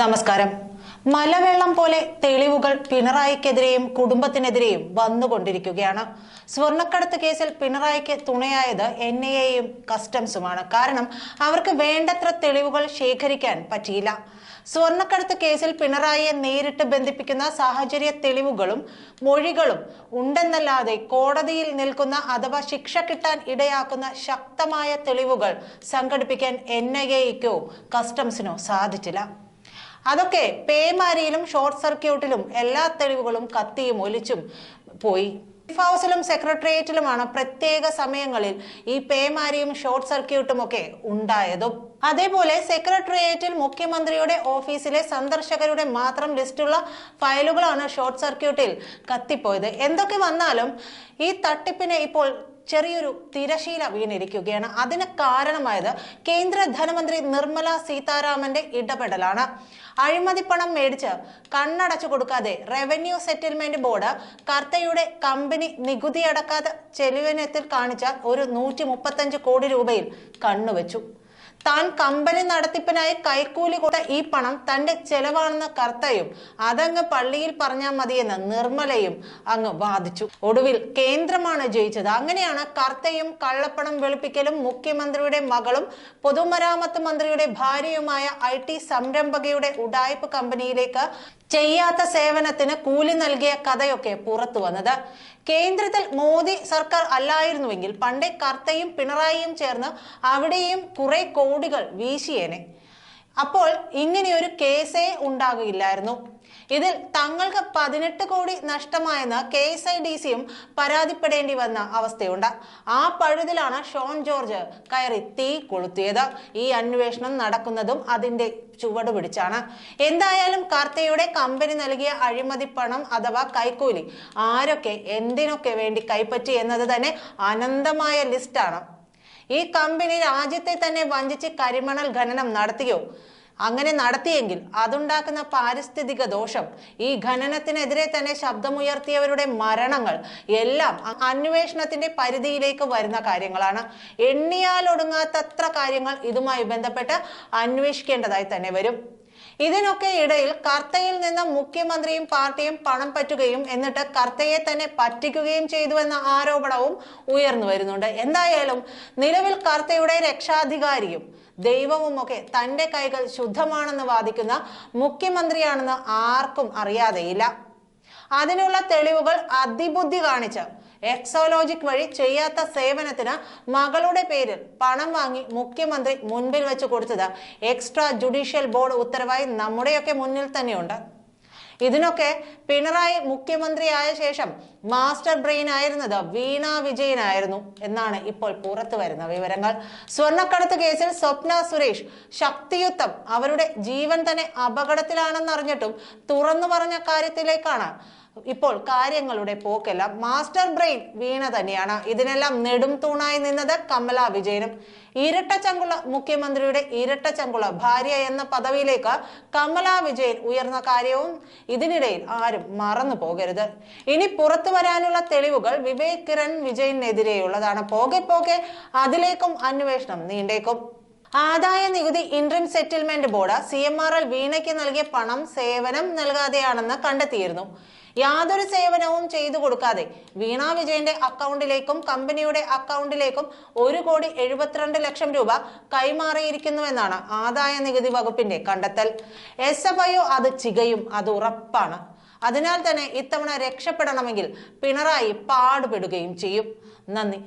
നമസ്കാരം. മലവെള്ളം പോലെ തെളിവുകൾ പിണറായിക്കെതിരെയും കുടുംബത്തിനെതിരെയും വന്നുകൊണ്ടിരിക്കുകയാണ്. സ്വർണക്കടത്ത് കേസിൽ പിണറായിക്ക് തുണയായത് എൻ ഐ എയും കസ്റ്റംസുമാണ്. കാരണം അവർക്ക് വേണ്ടത്ര തെളിവുകൾ ശേഖരിക്കാൻ പറ്റിയില്ല. സ്വർണക്കടത്ത് കേസിൽ പിണറായിയെ നേരിട്ട് ബന്ധിപ്പിക്കുന്ന സാഹചര്യ തെളിവുകളും മൊഴികളും ഉണ്ടെന്നല്ലാതെ കോടതിയിൽ നിൽക്കുന്ന അഥവാ ശിക്ഷ കിട്ടാൻ ഇടയാക്കുന്ന ശക്തമായ തെളിവുകൾ സംഘടിപ്പിക്കാൻ എൻ ഐ കസ്റ്റംസിനോ സാധിച്ചില്ല. അതൊക്കെ പേമാരിയിലും ഷോർട്ട് സർക്യൂട്ടിലും എല്ലാ തെളിവുകളും കത്തിയും ഒലിച്ചും പോയി. ചീഫ് ഹൗസിലും സെക്രട്ടേറിയറ്റിലുമാണ് പ്രത്യേക സമയങ്ങളിൽ ഈ പേമാരിയും ഷോർട്ട് സർക്യൂട്ടും ഒക്കെ ഉണ്ടായതും. അതേപോലെ സെക്രട്ടേറിയറ്റിൽ മുഖ്യമന്ത്രിയുടെ ഓഫീസിലെ സന്ദർശകരുടെ മാത്രം ലിസ്റ്റുള്ള ഫയലുകളാണ് ഷോർട്ട് സർക്യൂട്ടിൽ കത്തിപ്പോയത്. എന്തൊക്കെ വന്നാലും ഈ തട്ടിപ്പിനെ ഇപ്പോൾ ചെറിയൊരു തിരശീല വീണിരിക്കുകയാണ്. അതിന് കാരണമായത് കേന്ദ്ര ധനമന്ത്രി നിർമ്മല സീതാരാമന്റെ ഇടപെടലാണ്. അഴിമതി പണം മേടിച്ച് കണ്ണടച്ചു കൊടുക്കാതെ റവന്യൂ സെറ്റിൽമെന്റ് ബോർഡ് കർത്തയുടെ കമ്പനി നികുതി അടക്കാതെ ചെലവിനത്തിൽ കാണിച്ച ഒരു നൂറ്റി കോടി രൂപയിൽ കണ്ണുവെച്ചു. താൻ കമ്പനി നടത്തിപ്പിനായി കൈക്കൂലി കൊടുത്ത ഈ പണം തന്റെ ചെലവാണെന്ന് കർത്തയും അതങ്ങ് പള്ളിയിൽ പറഞ്ഞാൽ മതിയെന്ന് നിർമ്മലയും അങ്ങ് വാദിച്ചു. ഒടുവിൽ കേന്ദ്രമാണ് ജയിച്ചത്. അങ്ങനെയാണ് കർത്തയും കള്ളപ്പണം വെളുപ്പിക്കലും മുഖ്യമന്ത്രിയുടെ മകളും പൊതുമരാമത്ത് മന്ത്രിയുടെ ഭാര്യയുമായ ഐ ടി സംരംഭകയുടെ ഉഡായ്പ കമ്പനിയിലേക്ക് ചെയ്യാത്ത സേവനത്തിന് കൂലി നൽകിയ കഥയൊക്കെ പുറത്തു വന്നത്. കേന്ദ്രത്തിൽ മോദി സർക്കാർ അല്ലായിരുന്നുവെങ്കിൽ പണ്ടേ കർത്തയും പിണറായിയും ചേർന്ന് അവിടെയും കുറെ കോടികൾ വീശിയേനെ. അപ്പോൾ ഇങ്ങനെയൊരു കേസേ ഉണ്ടാകില്ലായിരുന്നു ഇതിൽ തങ്ങൾക്ക് പതിനെട്ട് കോടി നഷ്ടമായെന്ന് കെ എസ് ഐ ഡി സിയും പരാതിപ്പെടേണ്ടി വന്ന അവസ്ഥയുണ്ട്. ആ പഴുതിലാണ് ഷോൺ ജോർജ് കയറി തീ കൊളുത്തിയത്. ഈ അന്വേഷണം നടക്കുന്നതും അതിന്റെ ചുവട് പിടിച്ചാണ്. എന്തായാലും കാർത്തയുടെ കമ്പനി നൽകിയ അഴിമതി പണം അഥവാ കൈക്കൂലി ആരൊക്കെ എന്തിനൊക്കെ വേണ്ടി കൈപ്പറ്റി എന്നത് തന്നെ അനന്തമായ ലിസ്റ്റാണ്. ഈ കമ്പനി രാജ്യത്തെ തന്നെ വഞ്ചിച്ച് കരിമണൽ ഖനനം നടത്തിയോ? അങ്ങനെ നടത്തിയെങ്കിൽ അതുണ്ടാക്കുന്ന പാരിസ്ഥിതിക ദോഷം ഈ ഖനനത്തിനെതിരെ തന്നെ ശബ്ദമുയർത്തിയവരുടെ മരണങ്ങൾ എല്ലാം അന്വേഷണത്തിന്റെ പരിധിയിലേക്ക് വരുന്ന കാര്യങ്ങളാണ്. എണ്ണിയാൽ ഒടുങ്ങാത്തത്ര കാര്യങ്ങൾ ഇതുമായി ബന്ധപ്പെട്ട് അന്വേഷിക്കേണ്ടതായി തന്നെ വരും. ഇതിനൊക്കെ ഇടയിൽ കർത്തയിൽ നിന്ന് മുഖ്യമന്ത്രിയും പാർട്ടിയും പണം പറ്റുകയും എന്നിട്ട് കർത്തയെ തന്നെ പറ്റിക്കുകയും ചെയ്തുവെന്ന ആരോപണവും ഉയർന്നു വരുന്നുണ്ട്. എന്തായാലും നിലവിൽ കർത്തയുടെ രക്ഷാധികാരിയും ദൈവവും ഒക്കെ തന്റെ കൈകൾ ശുദ്ധമാണെന്ന് വാദിക്കുന്ന മുഖ്യമന്ത്രിയാണെന്ന് ആർക്കും അറിയാതെയില്ല. അതിനുള്ള തെളിവുകൾ അതിബുദ്ധി കാണിച്ച് എക്സോലോജിക് വഴി ചെയ്യാത്ത സേവനത്തിന് മകളുടെ പേരിൽ പണം വാങ്ങി മുഖ്യമന്ത്രി മുൻപിൽ വെച്ച് കൊടുത്തത് എക്സ്ട്രാ ജുഡീഷ്യൽ ബോർഡ് ഉത്തരവായി നമ്മുടെയൊക്കെ മുന്നിൽ തന്നെയുണ്ട്. ഇതിനൊക്കെ പിണറായി മുഖ്യമന്ത്രിയായ ശേഷം മാസ്റ്റർ ബ്രെയിൻ ആയിരുന്നത് വീണ വിജയനായിരുന്നു എന്നാണ് ഇപ്പോൾ പുറത്തു വരുന്ന വിവരങ്ങൾ. സ്വർണക്കടത്ത് കേസിൽ സ്വപ്ന സുരേഷ് ശക്തിയുത്തം അവരുടെ ജീവൻ തന്നെ അപകടത്തിലാണെന്നറിഞ്ഞിട്ടും തുറന്നു പറഞ്ഞ കാര്യത്തിലേക്കാണ് ഇപ്പോൾ കാര്യങ്ങളുടെ പോക്കെല്ലാം മാസ്റ്റർ ബ്രെയിൻ വീണ തന്നെയാണ്. ഇതിനെല്ലാം നെടും തൂണായി നിന്നത് കമല വിജയനും. ഇരട്ട ചങ്കുള മുഖ്യമന്ത്രിയുടെ ഇരട്ട ചങ്കുള ഭാര്യ എന്ന പദവിയിലേക്ക് കമല വിജയൻ ഉയർന്ന കാര്യവും ഇതിനിടയിൽ ആരും മറന്നു പോകരുത്. ഇനി പുറത്തു വരാനുള്ള തെളിവുകൾ വിവേക് കിരൺ വിജയനെതിരെയുള്ളതാണ്. പോകെ പോകെ അതിലേക്കും അന്വേഷണം നീണ്ടേക്കും. ആദായ നികുതി interim settlement board C M R L വീണയ്ക്ക് നൽകിയ പണം സേവനം നൽകാതെയാണെന്ന് കണ്ടെത്തിയിരുന്നു. യാതൊരു സേവനവും ചെയ്തു കൊടുക്കാതെ വീണ വിജയന്റെ അക്കൗണ്ടിലേക്കും കമ്പനിയുടെ അക്കൗണ്ടിലേക്കും ഒരു കോടി എഴുപത്തിരണ്ട് ലക്ഷം രൂപ കൈമാറിയിരിക്കുന്നുവെന്നാണ് ആദായ നികുതി വകുപ്പിന്റെ കണ്ടെത്തൽ. എസ് എഫ് ഐ അത് ചികയും അത് ഉറപ്പാണ്. അതിനാൽ തന്നെ ഇത്തവണ രക്ഷപ്പെടണമെങ്കിൽ പിണറായി പാടുപെടുകയും ചെയ്യും. നന്ദി.